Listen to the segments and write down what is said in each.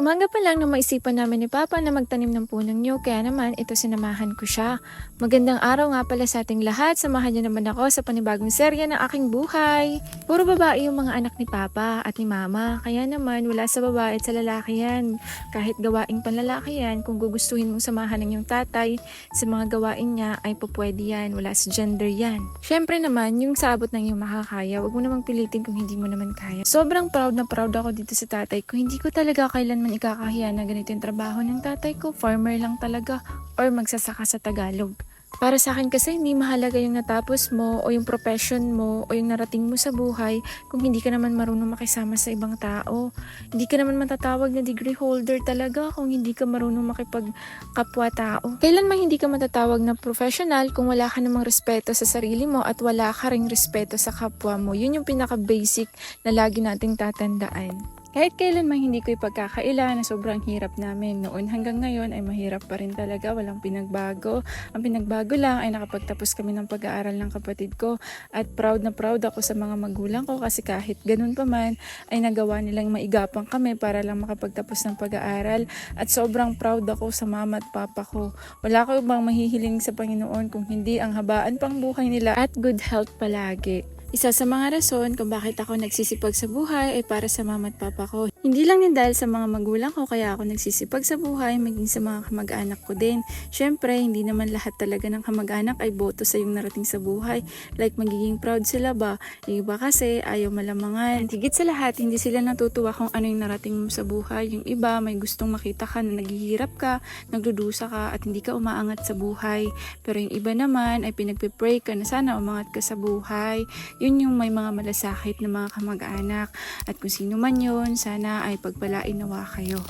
Umaga pa lang na maisipan namin ni Papa na magtanim ng punong nyo, kaya naman ito sinamahan ko siya. Magandang araw nga pala sa ating lahat, samahan niyo naman ako sa panibagong serya ng aking buhay. Puro babae yung mga anak ni Papa at ni Mama, kaya naman wala sa babae at sa lalaki yan. Kahit gawaing panlalaki yan, kung gugustuhin mong samahan ng iyong tatay sa mga gawain niya ay pupwede yan, wala sa gender yan. Syempre naman, yung sa abot ng iyong makakaya, wag mo namang pilitin kung hindi mo naman kaya. Sobrang proud na proud ako dito sa tatay ko, hindi ko talaga kailanman ikakahiya na ganito yung trabaho ng tatay ko, farmer lang talaga, or magsasaka sa Tagalog. Para sa akin kasi hindi mahalaga yung natapos mo o yung profession mo o yung narating mo sa buhay kung hindi ka naman marunong makisama sa ibang tao. Hindi ka naman matatawag na degree holder talaga kung hindi ka marunong makipagkapwa tao. Kailanman hindi ka matatawag na professional kung wala ka namang respeto sa sarili mo at wala ka ring respeto sa kapwa mo. Yun yung pinaka-basic na lagi nating tatandaan. Kahit kailan man hindi ko ipagkakaila na sobrang hirap namin. Noon hanggang ngayon ay mahirap pa rin talaga, walang pinagbago. Ang pinagbago lang ay nakapagtapos kami ng pag-aaral ng kapatid ko at proud na proud ako sa mga magulang ko kasi kahit ganun pa man ay nagawa nilang maigapang kami para lang makapagtapos ng pag-aaral at sobrang proud ako sa mama at papa ko. Wala ko bang mahihiling sa Panginoon kung hindi ang habaan pang buhay nila at good health palagi. Isa sa mga rason kung bakit ako nagsisipag sa buhay ay para sa mama at papa ko. Hindi lang din dahil sa mga magulang ko kaya ako nagsisipag sa buhay, maging sa mga kamag-anak ko din. Siyempre, hindi naman lahat talaga ng kamag-anak ay boto sa yung narating sa buhay. Like, magiging proud sila ba? Yung iba kasi ayaw malamangan. Higit sa lahat, hindi sila natutuwa kung ano yung narating mo sa buhay. Yung iba, may gustong makita ka na naghihirap ka, nagdudusa ka, at hindi ka umaangat sa buhay. Pero yung iba naman ay pinagpipray ka na sana umangat ka sa buhay. Yun yung may mga malasakit na mga kamag-anak. At kung sino man yun, sana ay pagpalain nawa kayo.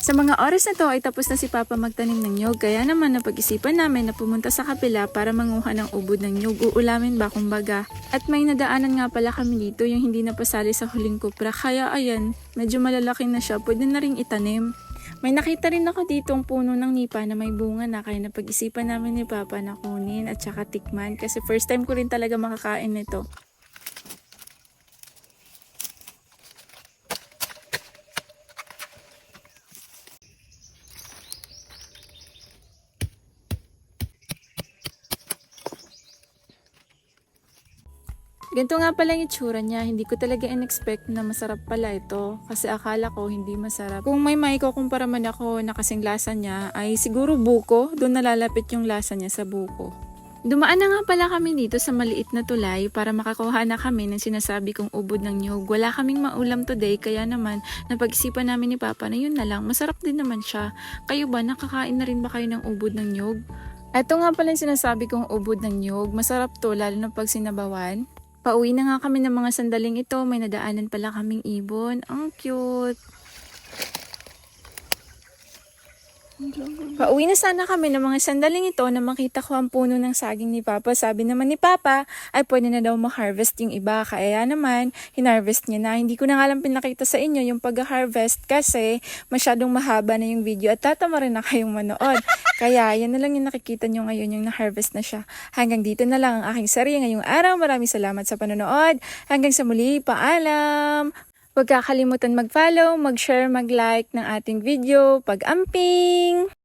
Sa mga oras na to ay tapos na si Papa magtanim ng nyog, kaya naman napag-isipan namin na pumunta sa kapila para manguha ng ubod ng nyog, uulamin ba kumbaga. At may nadaanan nga pala kami dito yung hindi napasali sa huling kupra, kaya ayan, medyo malalaki na siya, pwede na ring itanim. May nakita rin ako dito ang puno ng nipa na may bunga na kaya napag-isipan namin ni Papa na kunin at saka tikman kasi first time ko rin talaga makakain nito. Ganito nga pala yung itsura niya. Hindi ko talaga in-expect na masarap pala ito. Kasi akala ko hindi masarap. Kung may may kukumpara man ako na kasing lasa niya, ay siguro buko. Doon nalalapit yung lasa niya sa buko. Dumaan na nga pala kami dito sa maliit na tulay para makakuha na kami ng sinasabi kong ubod ng nyug. Wala kaming maulam today kaya naman napag-isipan namin ni Papa na yun na lang. Masarap din naman siya. Kayo ba nakakain na rin ba kayo ng ubod ng nyug? Ito nga pala yung sinasabi kong ubod ng nyug. Masarap to lalo na pag sinabawan. Pauwi na nga kami ng mga sandaling ito. May nadaanan pala kaming ibon. Ang cute. Pauwi na sana kami ng mga sandaling ito na makita ko ang puno ng saging ni Papa. Sabi naman ni Papa ay pwede na daw ma-harvest yung iba. Kaya naman, hinarvest niya na. Hindi ko na nga lang pinakita sa inyo yung pag-harvest kasi masyadong mahaba na yung video at tatama rin na kayong manood. Kaya yan na lang yung nakikita nyo ngayon yung na-harvest na siya. Hanggang dito na lang ang aking sarili ngayong araw. Maraming salamat sa panonood. Hanggang sa muli, paalam! Huwag kakalimutan mag-follow, mag-share, mag-like ng ating video. Pag-amping!